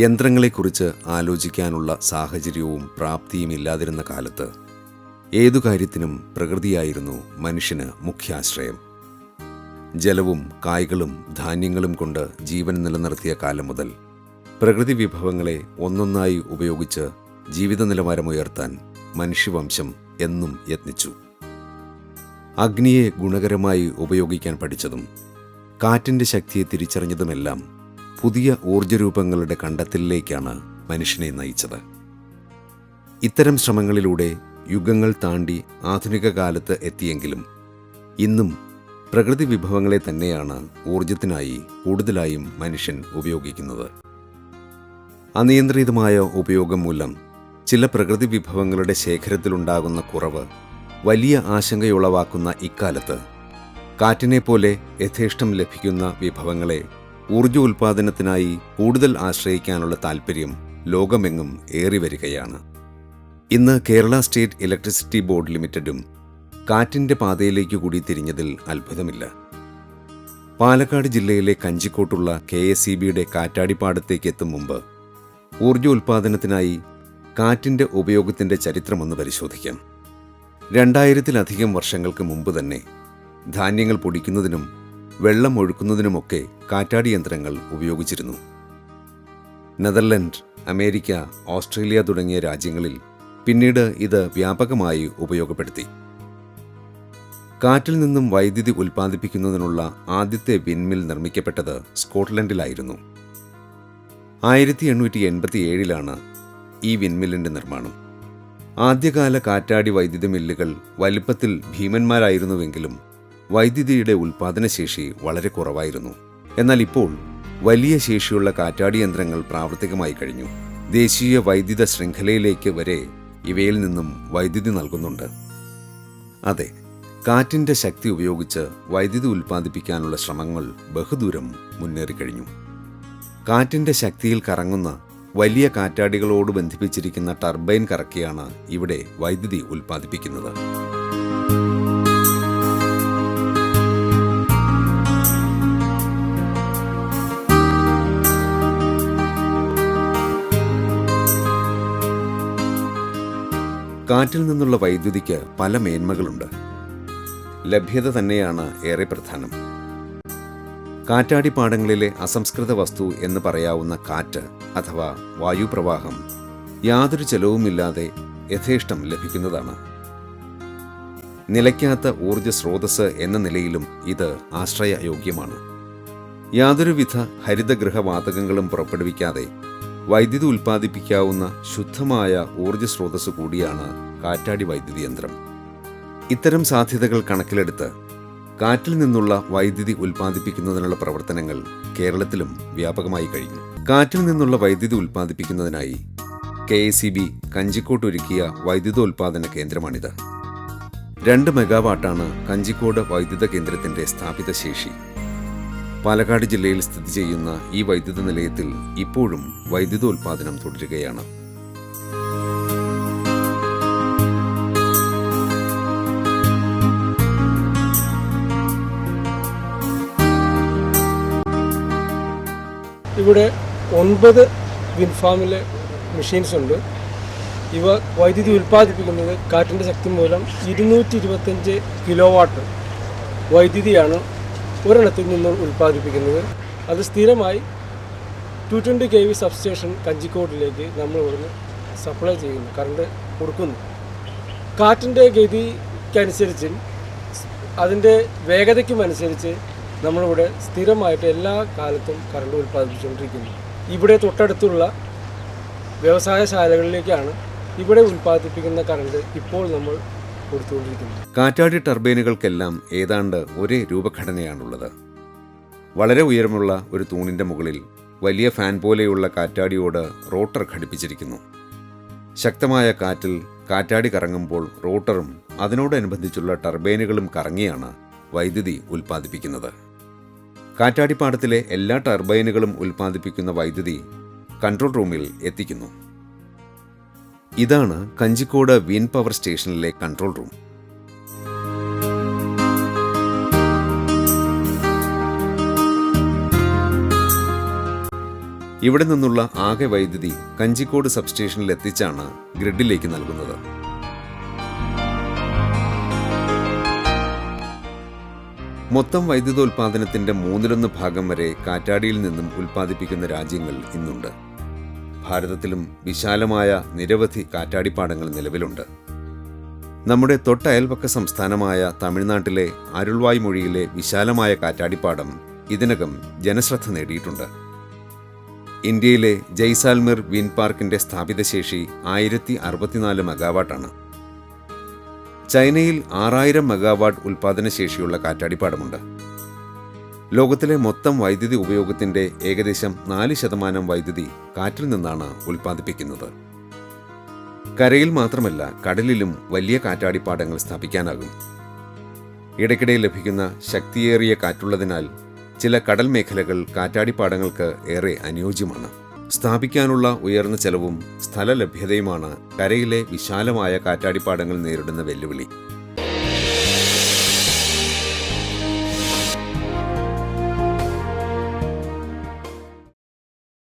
യന്ത്രങ്ങളെക്കുറിച്ച് ആലോചിക്കാനുള്ള സാഹചര്യവും പ്രാപ്തിയും ഇല്ലാതിരുന്ന കാലത്ത് ഏതു കാര്യത്തിനും പ്രകൃതിയായിരുന്നു മനുഷ്യന് മുഖ്യാശ്രയം. ജലവും കായ്കളും ധാന്യങ്ങളും കൊണ്ട് ജീവൻ നിലനിർത്തിയ കാലം മുതൽ പ്രകൃതി വിഭവങ്ങളെ ഒന്നൊന്നായി ഉപയോഗിച്ച് ജീവിത നിലവാരമുയർത്താൻ മനുഷ്യവംശം എന്നും യത്നിച്ചു. അഗ്നിയെ ഗുണകരമായി ഉപയോഗിക്കാൻ പഠിച്ചതും കാറ്റിന്റെ ശക്തിയെ തിരിച്ചറിഞ്ഞതുമെല്ലാം പുതിയ ഊർജരൂപങ്ങളുടെ കണ്ടെത്തലിലേക്കാണ് മനുഷ്യനെ നയിച്ചത്. ഇത്തരം ശ്രമങ്ങളിലൂടെ യുഗങ്ങൾ താണ്ടി ആധുനിക കാലത്ത് എത്തിയെങ്കിലും ഇന്നും പ്രകൃതി വിഭവങ്ങളെ തന്നെയാണ് ഊർജത്തിനായി കൂടുതലായും മനുഷ്യൻ ഉപയോഗിക്കുന്നത്. അനിയന്ത്രിതമായ ഉപയോഗം മൂലം ചില പ്രകൃതി വിഭവങ്ങളുടെ ശേഖരത്തിലുണ്ടാകുന്ന കുറവ് വലിയ ആശങ്കയുളവാക്കുന്ന ഇക്കാലത്ത് കാറ്റിനെ പോലെ യഥേഷ്ടം ലഭിക്കുന്ന വിഭവങ്ങളെ ഊർജ ഉൽപാദനത്തിനായി കൂടുതൽ ആശ്രയിക്കാനുള്ള താൽപ്പര്യം ലോകമെങ്ങും ഏറിവരികയാണ്. ഇന്ന് കേരള സ്റ്റേറ്റ് ഇലക്ട്രിസിറ്റി ബോർഡ് ലിമിറ്റഡും കാറ്റിന്റെ പാതയിലേക്ക് കൂടി തിരിഞ്ഞതിൽ അത്ഭുതമില്ല. പാലക്കാട് ജില്ലയിലെ കഞ്ചിക്കോട്ടുള്ള കെ എസ് ഇ ബിയുടെ കാറ്റാടിപ്പാടത്തേക്ക് എത്തും മുമ്പ് ഊർജ ഉൽപാദനത്തിനായി കാറ്റിന്റെ ഉപയോഗത്തിന്റെ ചരിത്രമൊന്ന് പരിശോധിക്കാം. രണ്ടായിരത്തിലധികം വർഷങ്ങൾക്ക് മുമ്പ് തന്നെ ധാന്യങ്ങൾ പൊടിക്കുന്നതിനും വെള്ളം ഒഴുക്കുന്നതിനുമൊക്കെ കാറ്റാടി യന്ത്രങ്ങൾ ഉപയോഗിച്ചിരുന്നു. നെതർലൻഡ് അമേരിക്ക ഓസ്ട്രേലിയ തുടങ്ങിയ രാജ്യങ്ങളിൽ പിന്നീട് ഇത് വ്യാപകമായി ഉപയോഗപ്പെടുത്തി. കാറ്റിൽ നിന്നും വൈദ്യുതി ഉൽപ്പാദിപ്പിക്കുന്നതിനുള്ള ആദ്യത്തെ വിൻമിൽ നിർമ്മിക്കപ്പെട്ടത് സ്കോട്ട്ലൻഡിലായിരുന്നു. ആയിരത്തി എണ്ണൂറ്റി എൺപത്തിയേഴിലാണ് ഈ വിൻമില്ലിന്റെ നിർമ്മാണം. ആദ്യകാല കാറ്റാടി വൈദ്യുതി മില്ലുകൾ വലിപ്പത്തിൽ ഭീമന്മാരായിരുന്നുവെങ്കിലും വൈദ്യുതിയുടെ ഉൽപാദനശേഷി വളരെ കുറവായിരുന്നു. എന്നാൽ ഇപ്പോൾ വലിയ ശേഷിയുള്ള കാറ്റാടി യന്ത്രങ്ങൾ പ്രാവർത്തികമായി കഴിഞ്ഞു. ദേശീയ വൈദ്യുത ശൃംഖലയിലേക്ക് വരെ ഇവയിൽ നിന്നും വൈദ്യുതി നൽകുന്നുണ്ട്. അതെ കാറ്റിന്റെ ശക്തി ഉപയോഗിച്ച് വൈദ്യുതി ഉൽപ്പാദിപ്പിക്കാനുള്ള ശ്രമങ്ങൾ ബഹുദൂരം മുന്നേറിക്കഴിഞ്ഞു കാറ്റിന്റെ ശക്തിയിൽ കറങ്ങുന്ന വലിയ കാറ്റാടികളോട് ബന്ധിപ്പിച്ചിരിക്കുന്ന ടർബൈൻ കറക്കിയാണ് ഇവിടെ വൈദ്യുതി ഉൽപ്പാദിപ്പിക്കുന്നത്. കാറ്റിൽ നിന്നുള്ള വൈദ്യുതിക്ക് പല മേന്മകളുണ്ട്. ലഭ്യത തന്നെയാണ് ഏറെ പ്രധാനം. കാറ്റാടിപ്പാടങ്ങളിലെ അസംസ്കൃത വസ്തു എന്ന് പറയാവുന്ന കാറ്റ് അഥവാ വായുപ്രവാഹം യാതൊരു ചെലവുമില്ലാതെ യഥേഷ്ടം ലഭിക്കുന്നതാണ്. നിലയ്ക്കാത്ത ഊർജ സ്രോതസ് എന്ന നിലയിലും ഇത് ആശ്രയയോഗ്യമാണ്. യാതൊരുവിധ ഹരിതഗൃഹവാതകങ്ങളും പുറപ്പെടുവിക്കാതെ വൈദ്യുതി ഉൽപ്പാദിപ്പിക്കാവുന്ന ശുദ്ധമായ ഊർജ സ്രോതസ് കൂടിയാണ് കാറ്റാടി വൈദ്യുതി യന്ത്രം. ഇത്തരം സാധ്യതകൾ കണക്കിലെടുത്ത് കാറ്റിൽ നിന്നുള്ള വൈദ്യുതി ഉൽപ്പാദിപ്പിക്കുന്നതിനുള്ള പ്രവർത്തനങ്ങൾ കേരളത്തിലും വ്യാപകമായി കഴിഞ്ഞു. കാറ്റിൽ നിന്നുള്ള വൈദ്യുതി ഉൽപ്പാദിപ്പിക്കുന്നതിനായി കെ എ സി ബി കഞ്ചിക്കോട്ട് ഒരുക്കിയ വൈദ്യുതോൽപാദന കേന്ദ്രമാണിത്. രണ്ട് മെഗാവാട്ടാണ് കഞ്ചിക്കോട് വൈദ്യുത കേന്ദ്രത്തിന്റെ സ്ഥാപിത ശേഷി. പാലക്കാട് ജില്ലയിൽ സ്ഥിതി ചെയ്യുന്ന ഈ വൈദ്യുത നിലയത്തിൽ ഇപ്പോഴും വൈദ്യുതോൽപാദനം തുടരുകയാണ്. ഇവിടെ ഒൻപത് വിൻഫാമിലെ മെഷീൻസ് ഉണ്ട്. ഇവ വൈദ്യുതി ഉൽപ്പാദിപ്പിക്കുന്നത് കാറ്റിന്റെ ശക്തി മൂലം ഇരുന്നൂറ്റി ഇരുപത്തഞ്ച് കിലോ വാട്ട് വൈദ്യുതിയാണ് ഒരെണ്ണത്തിൽ നിന്നും ഉൽപ്പാദിപ്പിക്കുന്നത്. അത് സ്ഥിരമായി two twenty K V substation കഞ്ചിക്കോട്ടിലേക്ക് നമ്മൾ ഇവിടുന്ന് സപ്ലൈ ചെയ്യുന്നു കറണ്ട് കൊടുക്കുന്നു. കാറ്റിന്റെ ഗതിക്കനുസരിച്ച് അതിന്റെ വേഗതയ്ക്കും അനുസരിച്ച് നമ്മളിവിടെ സ്ഥിരമായിട്ട് എല്ലാ കാലത്തും കറണ്ട് ഉൽപ്പാദിപ്പിച്ചുകൊണ്ടിരിക്കുന്നു. ഇവിടെ തൊട്ടടുത്തുള്ള വ്യവസായശാലകളിലേക്കാണ് ഇവിടെ ഉൽപ്പാദിപ്പിക്കുന്ന കറണ്ട് ഇപ്പോൾ നമ്മൾ കൊടുത്തുകൊണ്ടിരിക്കുന്നത്. കാറ്റാടി ടർബൈനുകൾക്കെല്ലാം ഏതാണ്ട് ഒരേ രൂപഘടനയാണുള്ളത്. വളരെ ഉയരമുള്ള ഒരു തൂണിന്റെ മുകളിൽ വലിയ ഫാൻ പോലെയുള്ള കാറ്റാടിയോട് റോട്ടർ ഘടിപ്പിച്ചിരിക്കുന്നു. ശക്തമായ കാറ്റിൽ കാറ്റാടി കറങ്ങുമ്പോൾ റോട്ടറും അതിനോടനുബന്ധിച്ചുള്ള ടർബൈനുകളും കറങ്ങിയാണ് വൈദ്യുതി ഉൽപ്പാദിപ്പിക്കുന്നത്. കാറ്റാടിപ്പാടത്തിലെ എല്ലാ ടർബൈനുകളും ഉൽപ്പാദിപ്പിക്കുന്ന വൈദ്യുതി കൺട്രോൾ റൂമിൽ എത്തിക്കുന്നു. ഇതാണ് കഞ്ചിക്കോട് വിൻ പവർ സ്റ്റേഷനിലെ കൺട്രോൾ റൂം. ഇവിടെ നിന്നുള്ള ആകെ വൈദ്യുതി കഞ്ചിക്കോട് സബ്സ്റ്റേഷനിൽ എത്തിച്ചാണ് ഗ്രിഡിലേക്ക് നൽകുന്നത്. മൊത്തം വൈദ്യുതോൽപാദനത്തിന്റെ മൂന്നിലൊന്ന് ഭാഗം വരെ കാറ്റാടിയിൽ നിന്നും ഉൽപ്പാദിപ്പിക്കുന്ന രാജ്യങ്ങൾ ഇന്നുണ്ട്. ഭാരതത്തിലും വിശാലമായ നിരവധി കാറ്റാടിപ്പാടങ്ങൾ നിലവിലുണ്ട്. നമ്മുടെ തൊട്ടയൽപക്ക സംസ്ഥാനമായ തമിഴ്നാട്ടിലെ അരുൾവായ് മൊഴിയിലെ വിശാലമായ കാറ്റാടിപ്പാടം ഇതിനകം ജനശ്രദ്ധ നേടിയിട്ടുണ്ട്. ഇന്ത്യയിലെ ജയ്സാൽമിർ വിൻ പാർക്കിന്റെ സ്ഥാപിത ശേഷി ആയിരത്തി അറുപത്തിനാല് മെഗാവാട്ടാണ്. ചൈനയിൽ ആറായിരം മെഗാവാട്ട് ഉൽപാദനശേഷിയുള്ള കാറ്റാടിപ്പാടമുണ്ട്. ലോകത്തിലെ മൊത്തം വൈദ്യുതി ഉപയോഗത്തിന്റെ ഏകദേശം നാല് ശതമാനം വൈദ്യുതി കാറ്റിൽ നിന്നാണ് ഉൽപ്പാദിപ്പിക്കുന്നത്. കരയിൽ മാത്രമല്ല കടലിലും വലിയ കാറ്റാടിപ്പാടങ്ങൾ സ്ഥാപിക്കാനാകും. ഇടയ്ക്കിടെ ലഭിക്കുന്ന ശക്തിയേറിയ കാറ്റുള്ളതിനാൽ ചില കടൽ മേഖലകൾ കാറ്റാടിപ്പാടങ്ങൾക്ക് ഏറെ അനുയോജ്യമാണ്. സ്ഥാപിക്കാനുള്ള ഉയർന്ന ചെലവും സ്ഥലലഭ്യതയുമാണ് കരയിലെ വിശാലമായ കാറ്റാടിപ്പാടങ്ങൾ നേരിടുന്ന വെല്ലുവിളി.